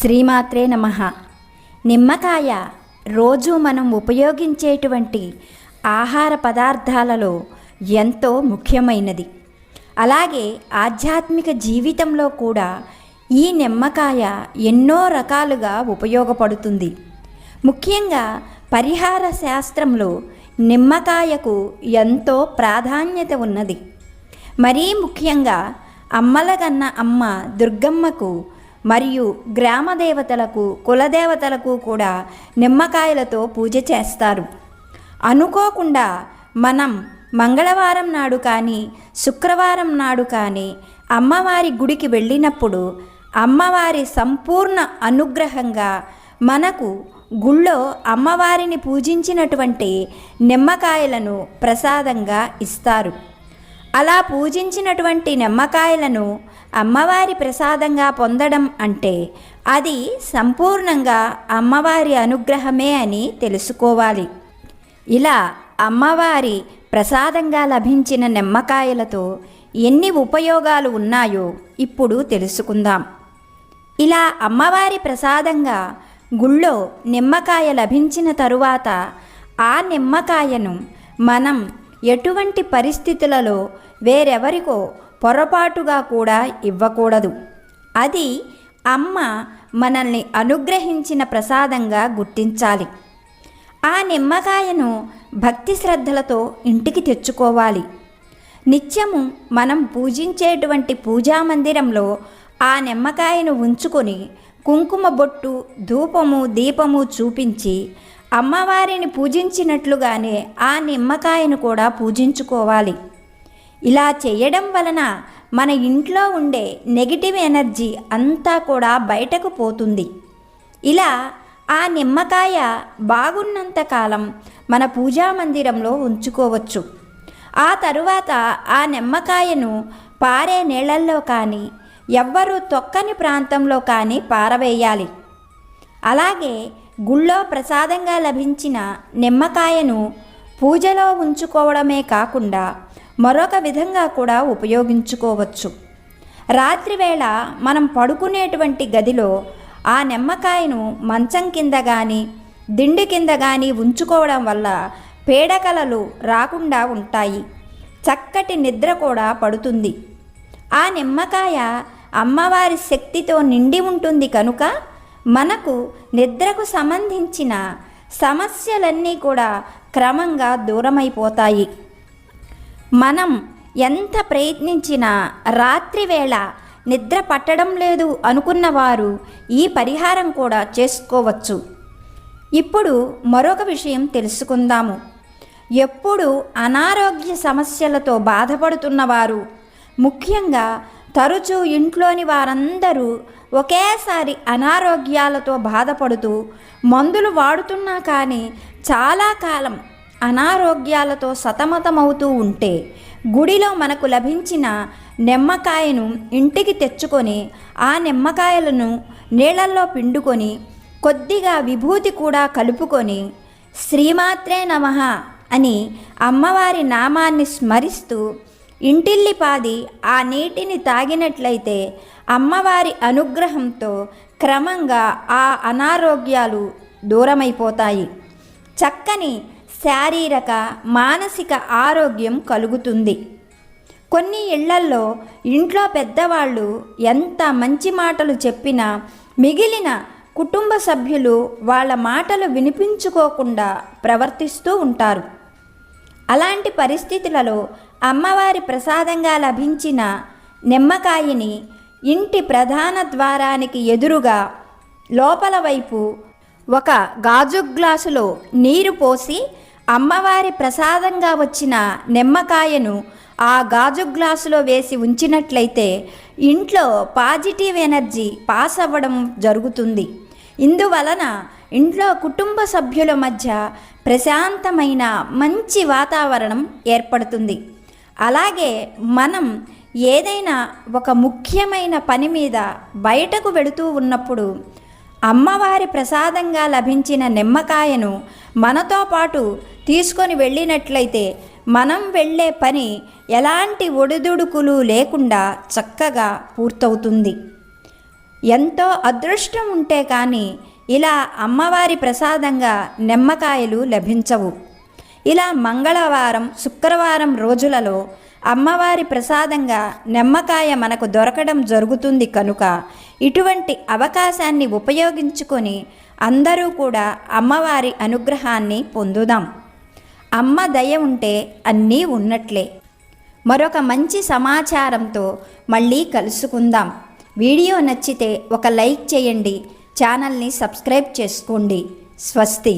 శ్రీమాత్రే నమ. నిమ్మకాయ రోజు మనం ఉపయోగించేటువంటి ఆహార పదార్థాలలో ఎంతో ముఖ్యమైనది. అలాగే ఆధ్యాత్మిక జీవితంలో కూడా ఈ నిమ్మకాయ ఎన్నో రకాలుగా ఉపయోగపడుతుంది. ముఖ్యంగా పరిహార శాస్త్రంలో నిమ్మకాయకు ఎంతో ప్రాధాన్యత ఉన్నది. మరీ ముఖ్యంగా అమ్మలగన్న అమ్మ దుర్గమ్మకు మరియు గ్రామ దేవతలకు కులదేవతలకు కూడా నిమ్మకాయలతో పూజ చేస్తారు. అనుకోకుండా మనం మంగళవారం నాడు కానీ శుక్రవారం నాడు కానీ అమ్మవారి గుడికి వెళ్ళినప్పుడు అమ్మవారి సంపూర్ణ అనుగ్రహంగా మనకు గుళ్ళో అమ్మవారిని పూజించినటువంటి నిమ్మకాయలను ప్రసాదంగా ఇస్తారు. అలా పూజించినటువంటి నిమ్మకాయలను అమ్మవారి ప్రసాదంగా పొందడం అంటే అది సంపూర్ణంగా అమ్మవారి అనుగ్రహమే అని తెలుసుకోవాలి. ఇలా అమ్మవారి ప్రసాదంగా లభించిన నిమ్మకాయలతో ఎన్ని ఉపయోగాలు ఉన్నాయో ఇప్పుడు తెలుసుకుందాం. ఇలా అమ్మవారి ప్రసాదంగా గుళ్ళో నిమ్మకాయ లభించిన తరువాత ఆ నిమ్మకాయను మనం ఎటువంటి పరిస్థితులలో వేరెవరికో పొరపాటుగా కూడా ఇవ్వకూడదు. అది అమ్మ మనల్ని అనుగ్రహించిన ప్రసాదంగా గుర్తించాలి. ఆ నిమ్మకాయను భక్తి శ్రద్ధలతో ఇంటికి తెచ్చుకోవాలి. నిత్యము మనం పూజించేటువంటి పూజా మందిరంలో ఆ నిమ్మకాయను ఉంచుకొని కుంకుమ బొట్టు ధూపము దీపము చూపించి అమ్మవారిని పూజించినట్లుగానే ఆ నిమ్మకాయను కూడా పూజించుకోవాలి. ఇలా చేయడం వలన మన ఇంట్లో ఉండే నెగిటివ్ ఎనర్జీ అంతా కూడా బయటకు పోతుంది. ఇలా ఆ నిమ్మకాయ బాగున్నంత కాలం మన పూజా మందిరంలో ఉంచుకోవచ్చు. ఆ తరువాత ఆ నిమ్మకాయను పారే నీళ్ళల్లో కానీ ఎవ్వరూ తొక్కని ప్రాంతంలో కానీ పారవేయాలి. అలాగే గుళ్ళో ప్రసాదంగా లభించిన నిమ్మకాయను పూజలో ఉంచుకోవడమే కాకుండా మరొక విధంగా కూడా ఉపయోగించుకోవచ్చు. రాత్రివేళ మనం పడుకునేటువంటి గదిలో ఆ నిమ్మకాయను మంచం కింద కానీ దిండు కింద కానీ ఉంచుకోవడం వల్ల పీడకలలు రాకుండా ఉంటాయి. చక్కటి నిద్ర కూడా పడుతుంది. ఆ నిమ్మకాయ అమ్మవారి శక్తితో నిండి ఉంటుంది కనుక మనకు నిద్రకు సంబంధించిన సమస్యలన్నీ కూడా క్రమంగా దూరమైపోతాయి. మనం ఎంత ప్రయత్నించినా రాత్రివేళ నిద్ర పట్టడం లేదు అనుకున్నవారు ఈ పరిహారం కూడా చేసుకోవచ్చు. ఇప్పుడు మరొక విషయం తెలుసుకుందాము. ఎప్పుడు అనారోగ్య సమస్యలతో బాధపడుతున్నవారు ముఖ్యంగా తరచూ ఇంట్లోని వారందరూ ఒకేసారి అనారోగ్యాలతో బాధపడుతూ మందులు వాడుతున్నా కానీ చాలా కాలం అనారోగ్యాలతో సతమతమవుతూ ఉంటే గుడిలో మనకు లభించిన నిమ్మకాయను ఇంటికి తెచ్చుకొని ఆ నిమ్మకాయలను నీళ్ళల్లో పిండుకొని కొద్దిగా విభూతి కూడా కలుపుకొని శ్రీమాత్రే నమః అని అమ్మవారి నామాన్ని స్మరిస్తూ ఇంటిల్లిపాది ఆ నీటిని తాగినట్లయితే అమ్మవారి అనుగ్రహంతో క్రమంగా ఆ అనారోగ్యాలు దూరమైపోతాయి. చక్కని శారీరక మానసిక ఆరోగ్యం కలుగుతుంది. కొన్ని ఇళ్ళల్లో ఇంట్లో పెద్దవాళ్ళు ఎంత మంచి మాటలు చెప్పినా మిగిలిన కుటుంబ సభ్యులు వాళ్ళ మాటలు వినిపించుకోకుండా ప్రవర్తిస్తూ ఉంటారు. అలాంటి పరిస్థితులలో అమ్మవారి ప్రసాదంగా లభించిన నిమ్మకాయని ఇంటి ప్రధాన ద్వారానికి ఎదురుగా లోపల వైపు ఒక గాజు గ్లాసులో నీరు పోసి అమ్మవారి ప్రసాదంగా వచ్చిన నిమ్మకాయను ఆ గాజు గ్లాసులో వేసి ఉంచినట్లయితే ఇంట్లో పాజిటివ్ ఎనర్జీ పాస్ అవ్వడం జరుగుతుంది. ఇందువలన ఇంట్లో కుటుంబ సభ్యుల మధ్య ప్రశాంతమైన మంచి వాతావరణం ఏర్పడుతుంది. అలాగే మనం ఏదైనా ఒక ముఖ్యమైన పని మీద బయటకు వెళుతూ ఉన్నప్పుడు అమ్మవారి ప్రసాదంగా లభించిన నిమ్మకాయను మనతో పాటు తీసుకొని వెళ్ళినట్లయితే మనం వెళ్ళే పని ఎలాంటి ఒడిదుడుకులు లేకుండా చక్కగా పూర్తవుతుంది. ఎంతో అదృష్టం ఉంటే కానీ ఇలా అమ్మవారి ప్రసాదంగా నిమ్మకాయలు లభించవు. ఇలా మంగళవారం శుక్రవారం రోజులలో అమ్మవారి ప్రసాదంగా నిమ్మకాయ మనకు దొరకడం జరుగుతుంది కనుక ఇటువంటి అవకాశాన్ని ఉపయోగించుకొని అందరూ కూడా అమ్మవారి అనుగ్రహాన్ని పొందుదాం. అమ్మ దయ ఉంటే అన్నీ ఉన్నట్లే. మరొక మంచి సమాచారంతో మళ్ళీ కలుసుకుందాం. వీడియో నచ్చితే ఒక లైక్ చేయండి. ఛానల్ని సబ్స్క్రైబ్ చేసుకోండి. స్వస్తి.